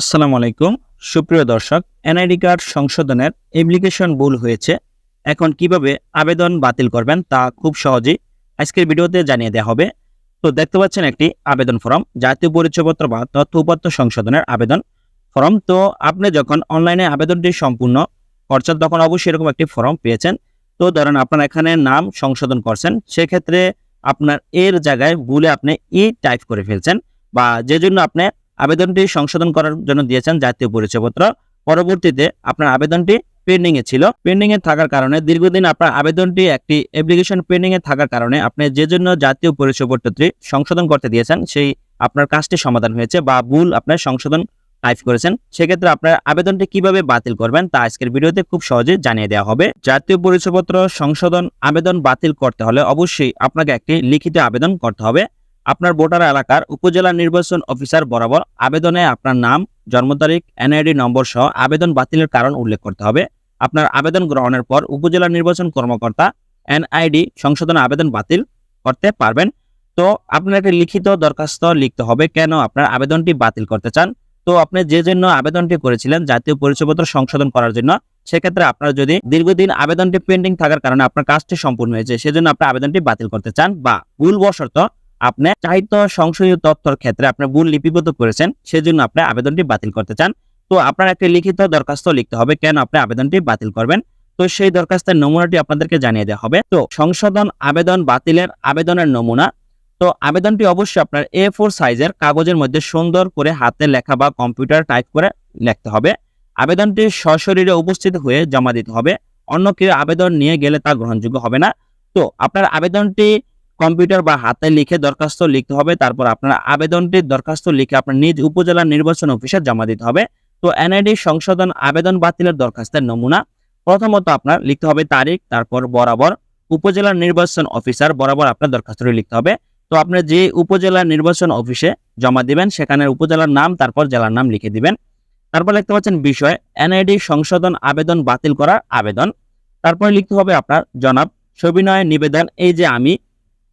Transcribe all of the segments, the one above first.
আসসালামু আলাইকুম। সুপ্রিয় দর্শক, এনআইডি কার্ড সংশোধনের অ্যাপ্লিকেশন ভুল হয়েছে। এখন কীভাবে আবেদন বাতিল করবেন তা খুব সহজেই আজকের ভিডিওতে জানিয়ে দেওয়া হবে। তো দেখতে পাচ্ছেন একটি আবেদন ফর্ম, জাতীয় পরিচয়পত্র বা তথ্য উপাত্ত সংশোধনের আবেদন ফর্ম। তো আপনি যখন অনলাইনে আবেদনটি সম্পূর্ণ করছেন, তখন অবশ্যই এরকম একটি ফর্ম পেয়েছেন। তো ধরেন আপনার এখানে নাম সংশোধন করছেন, সেক্ষেত্রে আপনার এর জায়গায় ভুলে আপনি ই টাইপ করে ফেলছেন বা যে জন্য আপনি আবেদনটি সংশোধন করার জন্য দিয়েছেন জাতীয় পরিচয়পত্র। পরবর্তীতে আপনার আবেদনটি পেন্ডিং এ ছিল। পেন্ডিং এ থাকার কারণে দীর্ঘদিন আপনার আবেদনটি একটি অ্যাপ্লিকেশন পেন্ডিং এ থাকার কারণে আপনি যে জন্য জাতীয় পরিচয়পত্রটি সংশোধন করতে দিয়েছেন, সেই আপনার কাজটি সমাধান হয়েছে বা ভুল আপনার সংশোধন টাইপ করেছেন। সেক্ষেত্রে আপনার আবেদনটি কীভাবে বাতিল করবেন তা আজকের ভিডিওতে খুব সহজে জানিয়ে দেওয়া হবে। জাতীয় পরিচয়পত্র সংশোধন আবেদন বাতিল করতে হলে অবশ্যই আপনাকে একটি লিখিত আবেদন করতে হবে। আপনার ভোটার এলাকার উপজেলা নির্বাচন অফিসার বরাবর আবেদনে আপনার নাম, জন্ম তারিখ এনআইডি নম্বর সহ আবেদন বাতিলের কারণ উল্লেখ করতে হবে। আপনার আবেদন গ্রহণের পর উপজেলা নির্বাচন কর্মকর্তা এনআইডি সংশোধন আবেদন বাতিল করতে পারবেন। তো আপনার একটি লিখিত দরখাস্ত লিখতে হবে কেন আপনার আবেদনটি বাতিল করতে চান। তো আপনি যে জন্য আবেদনটি করেছিলেন জাতীয় পরিচয়পত্র সংশোধন করার জন্য, সেক্ষেত্রে আপনার যদি দীর্ঘদিন আবেদনটি পেন্ডিং থাকার কারণে আপনার কাজটি সম্পূর্ণ হয়েছে, সেজন্য আপনি আবেদনটি বাতিল করতে চান বা ভুলবশত আপনি চাহিত সংশোধিত তথ্যর ক্ষেত্রে আপনি ভুল লিপিবদ্ধ করেছেন, সেজন্য আপনি আবেদনটি বাতিল করতে চান। তো আপনার একটি লিখিত দরখাস্ত লিখতে হবে, কেন আপনি আবেদনটি বাতিল করবেন? তো সেই দরখাস্তের নমুনাটি আপনাদেরকে জানিয়ে দেওয়া হবে। তো সংশোধন, আবেদন, বাতিলের আবেদনের নমুনা। তো আবেদনটি অবশ্যই আপনার এ ফোর সাইজের কাগজের মধ্যে সুন্দর করে হাতে লেখা বা কম্পিউটার টাইপ করে লিখতে হবে। আবেদনটি সশরীরে উপস্থিত হয়ে জমা দিতে হবে। অন্য কেউ আবেদন নিয়ে গেলে তা গ্রহণযোগ্য হবে না। তো আপনার আবেদনটি কম্পিউটার বা হাতে লিখে দরখাস্ত লিখতে হবে। তারপর আপনার আবেদনটির দরখাস্ত লিখে আপনার নিজ উপজেলা নির্বাচন অফিসে জমা দিতে হবে। তো এনআইডি সংশোধন আবেদন বাতিলের দরখাস্তের নমুনা। প্রথমত আপনার লিখতে হবে তারিখ, তারপর বরাবর উপজেলা নির্বাচন অফিসার বরাবর আপনার দরখাস্তটি লিখতে হবে। তো আপনি যে উপজেলা নির্বাচন অফিসে জমা দিবেন সেখানে উপজেলার নাম, তারপর জেলার নাম লিখে দিবেন। তারপর লিখতে পাচ্ছেন বিষয়, এনআইডি সংশোধন আবেদন বাতিল করার আবেদন। তারপরে লিখতে হবে আপনার, জনাব, সবিনয় নিবেদন, এই যে আমি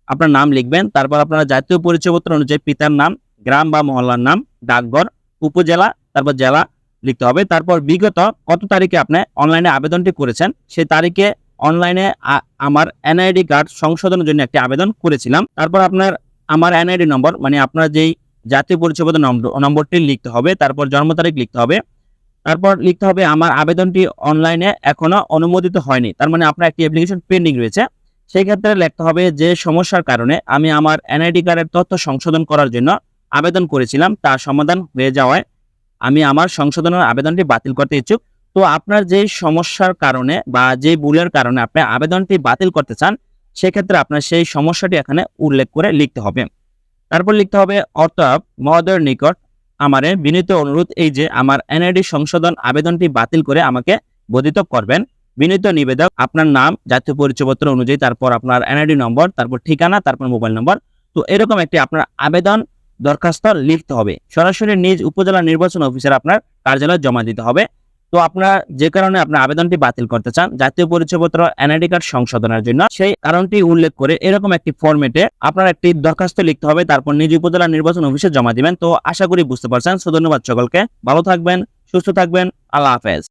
আপনার নাম লিখবেন, তারপর আপনার জাতীয় পরিচয়পত্র অনুযায়ী পিতার নাম, গ্রাম বা মহল্লার নাম, ডাকঘর, উপজেলা, তারপর জেলা লিখতে হবে। তারপর বিগত কত তারিখে আপনি অনলাইনে আবেদনটি করেছেন? সেই তারিখে অনলাইনে আমার এনআইডি কার্ড সংশোধনের জন্য একটি আবেদন করেছিলাম। তারপর আপনার, আমার এনআইডি নম্বর মানে আপনার যেই জাতীয় পরিচয়পত্র নম্বর নম্বরটি লিখতে হবে, তারপর জন্ম তারিখ লিখতে হবে। তারপর লিখতে হবে, আমার আবেদনটি অনলাইনে এখনও অনুমোদিত হয়নি। তার মানে আপনার একটি অ্যাপ্লিকেশন পেন্ডিং রয়েছে। সেই ক্ষেত্রে লিখতে হবে যে সমস্যার কারণে আমি আমার এনআইডি কার্ডের তথ্য সংশোধন করার জন্য আবেদন করেছিলাম তার সমাধান হয়ে যাওয়ায় আমি আমার সংশোধনের আবেদনটি বাতিল করতে ইচ্ছুক। তো আপনার যে সমস্যার কারণে বা যে ভুলের কারণে আপনি আবেদনটি বাতিল করতে চান, সেক্ষেত্রে আপনার সেই সমস্যাটি এখানে উল্লেখ করে লিখতে হবে। তারপর লিখতে হবে অর্থাৎ মহোদয়ের নিকট আমারে বিনীত অনুরোধ এই যে আমার এনআইডি সংশোধন আবেদনটি বাতিল করে আমাকে বোধিত করবেন। বিনীত নিবেদক, আপনার নাম, জাতীয় পরিচয়পত্র অনুযায়ী, তারপর আপনার এনআইডি নম্বর তারপর ঠিকানা, তারপর মোবাইল নম্বর তো এরকম একটি আপনার আবেদন দরখাস্ত লিখতে হবে। সরাসরি নিজ উপজেলা নির্বাচন অফিসার আপনার কার্যালয়ে জমা দিতে হবে। তো আপনার যে কারণে আপনার আবেদনটি বাতিল করতে চান, জাতীয় পরিচয়পত্র এনআইডি কার্ড সংশোধনের জন্য, সেই কারণটি উল্লেখ করে এরকম একটি ফরম্যাটে আপনার একটি দরখাস্ত লিখতে হবে, তারপর নিজ উপজেলা নির্বাচন অফিসে জমা দিবেন। তো আশা করি বুঝতে পারছেন। ধন্যবাদ সকলকে। ভালো থাকবেন, সুস্থ থাকবেন। আল্লাহ হাফেজ।